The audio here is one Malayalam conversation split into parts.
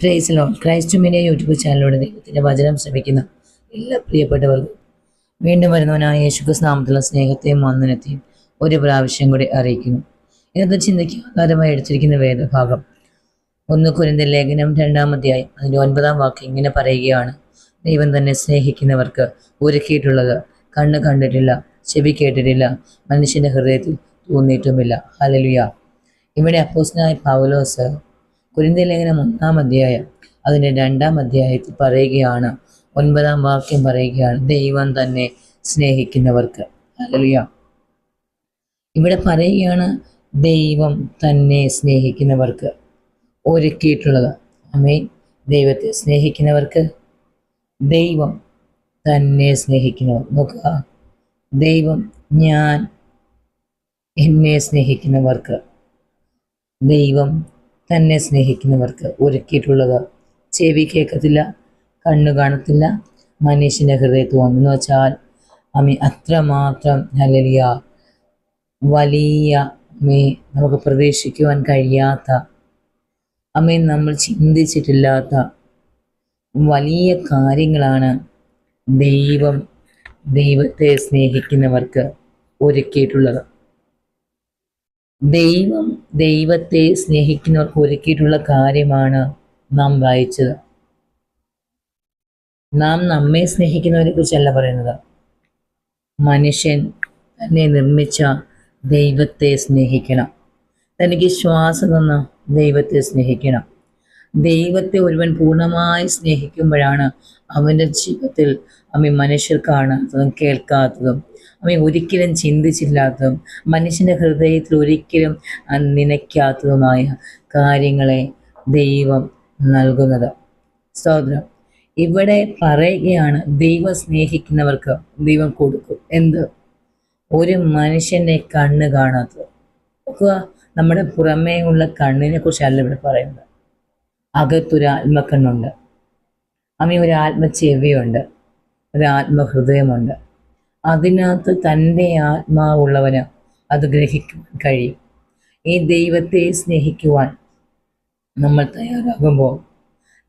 പ്രേസിലോ ക്രൈസ്റ്റ് മീഡിയ യൂട്യൂബ് ചാനലിലൂടെ ദൈവത്തിന്റെ വചനം ശ്രമിക്കുന്ന. എല്ലാ പ്രിയപ്പെട്ടവർക്കും വീണ്ടും വരുന്നവനായ യേശുക്രിസ്തു നാമത്തിലുള്ള സ്നേഹത്തെയും വന്ദനത്തെയും ഒരു പ്രാവശ്യം കൂടി അറിയിക്കുന്നു. ഇന്നത്തെ ചിന്തയ്ക്ക് ആധാരമായി എടുത്തിരിക്കുന്ന വേദഭാഗം. ഒന്ന് കുരിന്ത ലേഖനം രണ്ടാമധ്യായം അതിന്റെ ഒൻപതാം വാക്ക് ഇങ്ങനെ പറയുകയാണ്. ദൈവം തന്നെ സ്നേഹിക്കുന്നവർക്ക് ഒരുക്കിയിട്ടുള്ളത് കണ്ണ് കണ്ടിട്ടില്ല ചെവി കേട്ടിട്ടില്ല മനുഷ്യന്റെ ഹൃദയത്തിൽ തോന്നിയിട്ടുമില്ല. ഹലലുയ ഇവിടെ അപ്പോസിനായ പൗലോസ് കുരിന്ത ലേഖനം ഒന്നാം അധ്യായം അതിന്റെ രണ്ടാം അധ്യായത്തിൽ പറയുകയാണ് ഒൻപതാം വാക്യം പറയുകയാണ് ദൈവം തന്നെ സ്നേഹിക്കുന്നവർക്ക്. ഹല്ലേലൂയ. ഇവിടെ പറയുകയാണ് ദൈവം തന്നെ സ്നേഹിക്കുന്നവർക്ക്. ഒരുക്കിയിട്ടുള്ളത്. അമ്മേ ദൈവത്തെ സ്നേഹിക്കുന്നവർക്ക്. ദൈവം തന്നെ സ്നേഹിക്കുന്നവർ. നോക്കുക. ദൈവം ഞാൻ എന്നെ സ്നേഹിക്കുന്നവർക്ക്. ദൈവം തന്നെ സ്നേഹിക്കുന്നവർക്ക് ഒരുക്കിയിട്ടുള്ളത്. ചെവി കേൾക്കത്തില്ല കണ്ണു കാണത്തില്ല മനുഷ്യന്റെ ഹൃദയത്ത് വന്നു വെച്ചാൽ അമ്മി അത്രമാത്രം ഹല്ലേലൂയ. വലിയ അമ്മേ നമുക്ക് പ്രതീക്ഷിക്കുവാൻ കഴിയാത്ത അമ്മേ നമ്മൾ ചിന്തിച്ചിട്ടില്ലാത്ത വലിയ കാര്യങ്ങളാണ് ദൈവം ദൈവത്തെ സ്നേഹിക്കുന്നവർക്ക് ഒരുക്കിയിട്ടുള്ളത്. ദൈവം ദൈവത്തെ സ്നേഹിക്കുന്നവർക്ക് ഒരുക്കിയിട്ടുള്ള കാര്യമാണ് നാം വായിച്ചത്. നാം നമ്മെ സ്നേഹിക്കുന്നവരെ കുറിച്ചല്ല പറയുന്നത്. മനുഷ്യനെ നിർമ്മിച്ച ദൈവത്തെ സ്നേഹിക്കണം. തനിക്ക് ശ്വാസം തന്ന ദൈവത്തെ സ്നേഹിക്കണം. ദൈവത്തെ ഒരുവൻ പൂർണമായി സ്നേഹിക്കുമ്പോഴാണ് അവന്റെ ജീവിതത്തിൽ അമ്മ മനുഷ്യർ കാണാത്തതും കേൾക്കാത്തതും അമ്മ ഒരിക്കലും ചിന്തിച്ചില്ലാത്തതും മനുഷ്യന്റെ ഹൃദയത്തിൽ ഒരിക്കലും നനയ്ക്കാത്തതുമായ കാര്യങ്ങളെ ദൈവം നൽകുന്നത്. സ്തോത്രം ഇവിടെ പറയുകയാണ് ദൈവം സ്നേഹിക്കുന്നവർക്ക് ദൈവം കൊടുക്കും. എന്ത്? ഒരു മനുഷ്യന്റെ കണ്ണ് കാണാത്തത്. നോക്കുക നമ്മുടെ പുറമേ ഉള്ള കണ്ണിനെ കുറിച്ചല്ല ഇവിടെ പറയുന്നത്. അകത്തൊരു ആത്മക്കണ്ണുണ്ട് അമ്മ ഒരു ആത്മചെവിയുണ്ട്. ഒരു ആത്മഹൃദയമുണ്ട്. അതിനകത്ത് തന്റെ ആത്മാവുള്ളവന് അത് ഗ്രഹിക്കുവാൻ കഴിയും. ഈ ദൈവത്തെ സ്നേഹിക്കുവാൻ നമ്മൾ തയ്യാറാകുമ്പോൾ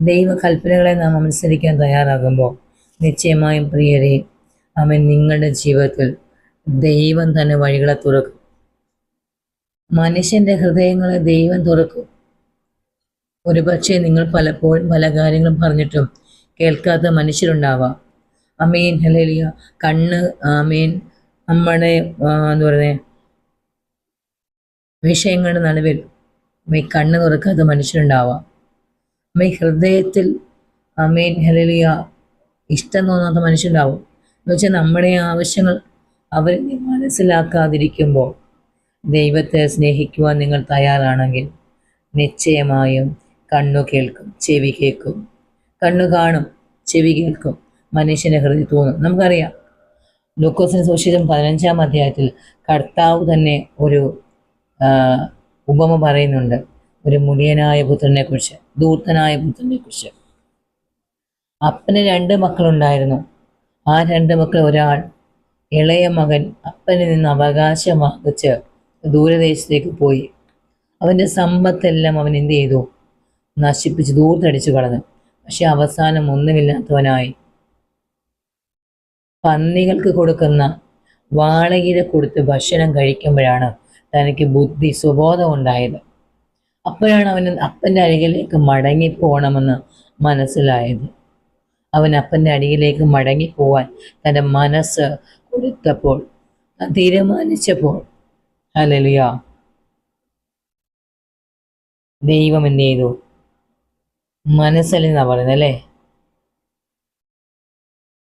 ദൈവകൽപ്പനകളെ നാം അനുസരിക്കാൻ തയ്യാറാകുമ്പോൾ നിശ്ചയമായും പ്രിയരെ അവൻ നിങ്ങളുടെ ജീവിതത്തിൽ ദൈവം തന്നെ വഴികളെ തുറക്കും. മനുഷ്യന്റെ ഹൃദയങ്ങളെ ദൈവം തുറക്കും. ഒരുപക്ഷെ നിങ്ങൾ പലപ്പോഴും പല കാര്യങ്ങളും പറഞ്ഞിട്ടും കേൾക്കാത്ത മനുഷ്യരുണ്ടാവാം. അമീൻ ഹലേലിയ കണ്ണ് ആമീൻ. നമ്മുടെ എന്ന് പറയുന്നത് വിഷയങ്ങളുടെ നടുവിൽ അമ്മ കണ്ണ് തുറക്കാത്ത മനുഷ്യരുണ്ടാവാം. അമ്മ ഹൃദയത്തിൽ അമീൻ ഹലേലിയ ഇഷ്ടം തോന്നാത്ത മനുഷ്യരുണ്ടാവും. എന്ന് വെച്ചാൽ നമ്മുടെ ആവശ്യങ്ങൾ അവർ മനസ്സിലാക്കാതിരിക്കുമ്പോൾ ദൈവത്തെ സ്നേഹിക്കുവാൻ നിങ്ങൾ തയ്യാറാണെങ്കിൽ നിശ്ചയമായും കണ്ണു കേൾക്കും ചെവി കേൾക്കും. കണ്ണു കാണും ചെവി കേൾക്കും. മനുഷ്യനെ ഹൃദയം തോന്നും. നമുക്കറിയാം. ലൂക്കോസിന് സുവിശേഷം പതിനഞ്ചാം അധ്യായത്തിൽ കർത്താവ് തന്നെ ഒരു ഉപമ പറയുന്നുണ്ട്. ഒരു മുടിയനായ പുത്രനെ കുറിച്ച് ദൂർത്തനായ പുത്രനെ കുറിച്ച്. അപ്പന് രണ്ട് മക്കളുണ്ടായിരുന്നു. ആ രണ്ട് മക്കൾ ഒരാൾ ഇളയ മകൻ അപ്പനിൽ നിന്ന് അവകാശം വാങ്ങിച്ച് ദൂരദേശത്തേക്ക് പോയി. അവന്റെ സമ്പത്തെല്ലാം അവൻ എന്ത് ചെയ്തു? നശിപ്പിച്ച് ദൂർത്തടിച്ചു കളഞ്ഞു. പക്ഷെ അവസാനം ഒന്നുമില്ലാത്തവനായി. പന്നികൾക്ക് കൊടുക്കുന്ന വാളകിര കൊടുത്ത് ഭക്ഷണം കഴിക്കുമ്പോഴാണ് തനിക്ക് ബുദ്ധി സുബോധം ഉണ്ടായത് അപ്പോഴാണ് അവന് അപ്പന്റെ അരികിലേക്ക് മടങ്ങിപ്പോണമെന്ന് മനസ്സിലായത്. അവൻ അപ്പന്റെ അടിയിലേക്ക് മടങ്ങിപ്പോവാൻ തന്റെ മനസ്സ് കൊടുത്തപ്പോൾ തീരുമാനിച്ചപ്പോൾ ഹലലിയ ദൈവം എന്ത് ചെയ്തു? മനസ്സല്ലെന്നാ പറയുന്നത് അല്ലേ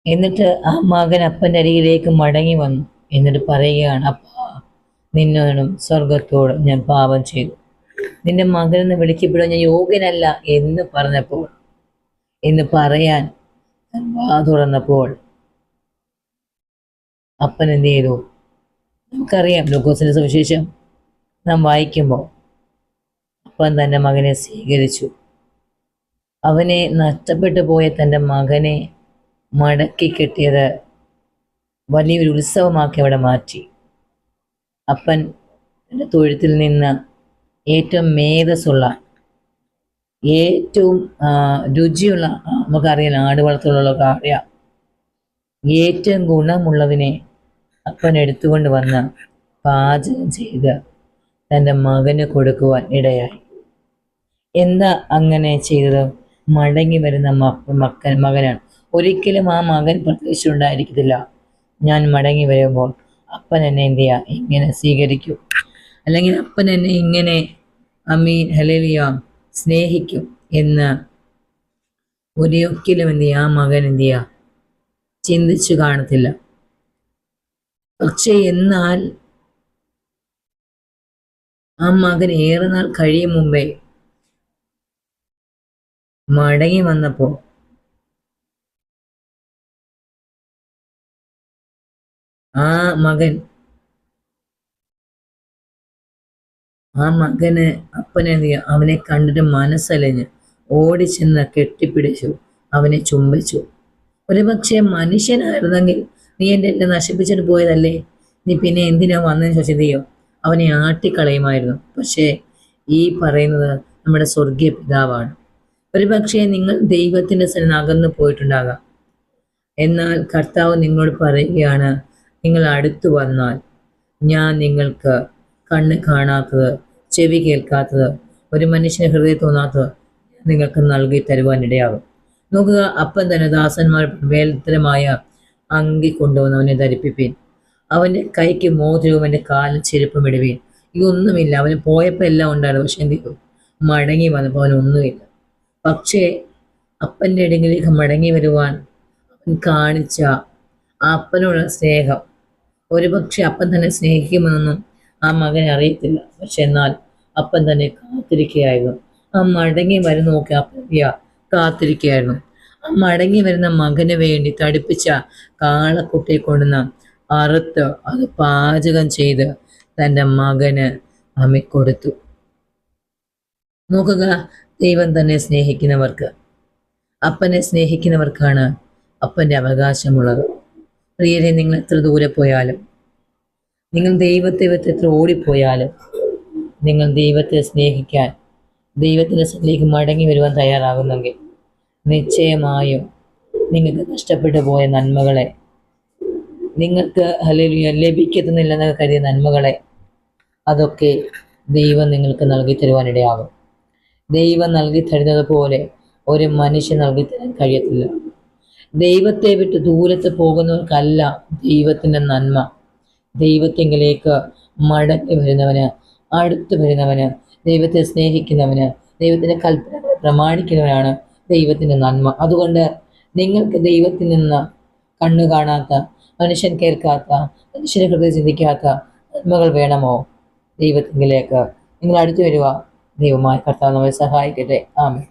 എന്നിട്ട് ആ മകൻ അപ്പന്റെ അരികിലേക്ക് മടങ്ങി വന്നു. എന്നിട്ട് പറയുകയാണ് അപ്പാ നിന്നോടും സ്വർഗത്തോട് ഞാൻ പാപം ചെയ്തു. നിന്റെ മകനെന്ന് വിളിക്കപ്പെടുവാൻ ഞാൻ യോഗ്യനല്ല എന്ന് പറഞ്ഞപ്പോൾ എന്ന് പറയാൻ വാ തുറന്നപ്പോൾ അപ്പൻ എന്ത് ചെയ്തു? നമുക്കറിയാം ലൂക്കോസിന്റെ സുവിശേഷം നാം വായിക്കുമ്പോൾ അപ്പൻ തന്റെ മകനെ സ്വീകരിച്ചു. അവനെ നഷ്ടപ്പെട്ടു പോയ തന്റെ മകനെ മടക്കി കെട്ടിയത് വലിയൊരു ഉത്സവമാക്കി അവിടെ മാറ്റി. അപ്പൻ തന്റെ തൊഴുത്തിൽ നിന്ന് ഏറ്റവും മേധസ്സുള്ള ഏറ്റവും രുചിയുള്ള നമുക്കറിയാൻ നമുക്കറിയാം ആട് വളർത്തലുള്ളവർക്ക് അറിയാം ഏറ്റവും ഗുണമുള്ളതിനെ അപ്പൻ എടുത്തുകൊണ്ട് വന്ന് പാചകം ചെയ്ത് തന്റെ മകന് കൊടുക്കുവാൻ ഇടയായി. എന്താ അങ്ങനെ ചെയ്തത്? മടങ്ങി വരുന്ന മക്കൻ മകനാണ്. ഒരിക്കലും ആ മകൻ പ്രതീക്ഷിച്ചുണ്ടായിരിക്കത്തില്ല ഞാൻ മടങ്ങി വരുമ്പോൾ അപ്പൻ എന്നെ എന്ത് ചെയ്യുക ഇങ്ങനെ സ്വീകരിക്കും. അല്ലെങ്കിൽ അപ്പൻ എന്നെ ഇങ്ങനെ അമീൻ ഹലേലിയ സ്നേഹിക്കും എന്ന് ഒരിക്കലും എന്ത് ചെയ്യുക ആ മകൻ എന്ത് ചെയ്യുക ചിന്തിച്ചു കാണത്തില്ല. പക്ഷെ എന്നാൽ ആ മകൻ ഏറെ നാൾ കഴിയും മുമ്പേ മടങ്ങി വന്നപ്പോ ആ മകൻ ആ മകന് അപ്പനെ? അവനെ കണ്ടിട്ട് മനസ്സലഞ്ഞ് ഓടി ചെന്ന് കെട്ടിപ്പിടിച്ചു അവനെ ചുംബിച്ചു. ഒരുപക്ഷെ മനുഷ്യനായിരുന്നെങ്കിൽ നീ എന്റെ എല്ലാം നശിപ്പിച്ചിട്ട് പോയതല്ലേ? നീ പിന്നെ എന്തിനാ വന്നതെന്ന് ചോദിച്ചത് അവനെ ആട്ടിക്കളയുമായിരുന്നു. പക്ഷേ ഈ പറയുന്നത് നമ്മുടെ സ്വർഗീയ പിതാവാണ്. ഒരുപക്ഷെ നിങ്ങൾ ദൈവത്തിന്റെ അകന്നു പോയിട്ടുണ്ടാകാം. എന്നാൽ കർത്താവ് നിങ്ങളോട് പറയുകയാണ് നിങ്ങൾ അടുത്തു വന്നാൽ ഞാൻ നിങ്ങൾക്ക് കണ്ണ് കാണാത്തത് ചെവി കേൾക്കാത്തത് ഒരു മനുഷ്യന് ഹൃദയം തോന്നാത്തത് നിങ്ങൾക്ക് നൽകി തരുവാൻ ഇടയാകും. നോക്കുക അപ്പം തന്നെ ദാസന്മാർ വേലത്തരമായ അങ്കി കൊണ്ടുവന്ന് അവനെ ധരിപ്പിപ്പീൻ. അവന്റെ കൈക്ക് മോതിരവും അവന്റെ കാലിൽ ചെരുപ്പും ഇടുവീൻ. ഇതൊന്നുമില്ല അവന് പോയപ്പോൾ എല്ലാം ഉണ്ടായിരുന്നു പക്ഷെ എന്ത് മടങ്ങി വന്നപ്പോൾ അവനൊന്നുമില്ല. പക്ഷേ അപ്പന്റെ ഇടങ്ങളിലേക്ക് മടങ്ങി വരുവാൻ അവൻ കാണിച്ച ആ അപ്പനുള്ള സ്നേഹം. ഒരുപക്ഷെ അപ്പൻ തന്നെ സ്നേഹിക്കുമെന്നൊന്നും ആ മകൻ അറിയത്തില്ല. പക്ഷെ എന്നാൽ അപ്പൻ തന്നെ കാത്തിരിക്കുകയായിരുന്നു. ആ മടങ്ങി വരുന്ന നോക്കി അപ്പൻ കാത്തിരിക്കുകയായിരുന്നു. ആ മടങ്ങി വരുന്ന മകന് വേണ്ടി തടിപ്പിച്ച കാളക്കുട്ടിയെ കൊണ്ടുവന്ന് അറുത്ത് അത് പാചകം ചെയ്ത് തന്റെ മകന് അമ്മ കൊടുത്തു. നോക്കുക ദൈവം തന്നെ സ്നേഹിക്കുന്നവർക്ക് അപ്പനെ സ്നേഹിക്കുന്നവർക്കാണ് അപ്പന്റെ അവകാശമുള്ളത്. പ്രിയരെ നിങ്ങൾ എത്ര ദൂരെ പോയാലും നിങ്ങൾ ദൈവത്തെ എത്ര ഓടിപ്പോയാലും നിങ്ങൾ ദൈവത്തെ സ്നേഹിക്കാൻ ദൈവത്തിന്റെ സ്ഥലത്തേക്ക് മടങ്ങി വരുവാൻ തയ്യാറാകുന്നെങ്കിൽ നിശ്ചയമായും നിങ്ങൾക്ക് നഷ്ടപ്പെട്ടു പോയ നന്മകളെ നിങ്ങൾക്ക് അല്ലെങ്കിൽ ലഭിക്കത്തുന്നില്ലെന്ന് കരുതിയ നന്മകളെ അതൊക്കെ ദൈവം നിങ്ങൾക്ക് നൽകി തരുവാനിടയാകും ദൈവം നൽകി തരുന്നത് പോലെ ഒരു മനുഷ്യൻ നൽകി തരാൻ കഴിയത്തില്ല. ദൈവത്തെ വിട്ട് ദൂരത്ത് പോകുന്നവർക്കല്ല ദൈവത്തിന്റെ നന്മ. ദൈവത്തിങ്കിലേക്ക് മടങ്ങി വരുന്നവന് അടുത്ത് വരുന്നവന് ദൈവത്തെ സ്നേഹിക്കുന്നവന് ദൈവത്തിന്റെ കൽപ്പനകളെ പ്രമാണിക്കുന്നവനാണ് ദൈവത്തിന്റെ നന്മ. അതുകൊണ്ട് നിങ്ങൾക്ക് ദൈവത്തിൽ നിന്ന് കണ്ണു കാണാത്ത മനുഷ്യൻ കേൾക്കാത്ത മനുഷ്യനെ ഹൃദയം ചിന്തിക്കാത്ത നന്മകൾ വേണമോ? ദൈവത്തിങ്കിലേക്ക് നിങ്ങൾ അടുത്തു വരിക ദൈവമായ കർത്താവ് നമ്മെ സഹായിക്കട്ടെ. ആമേ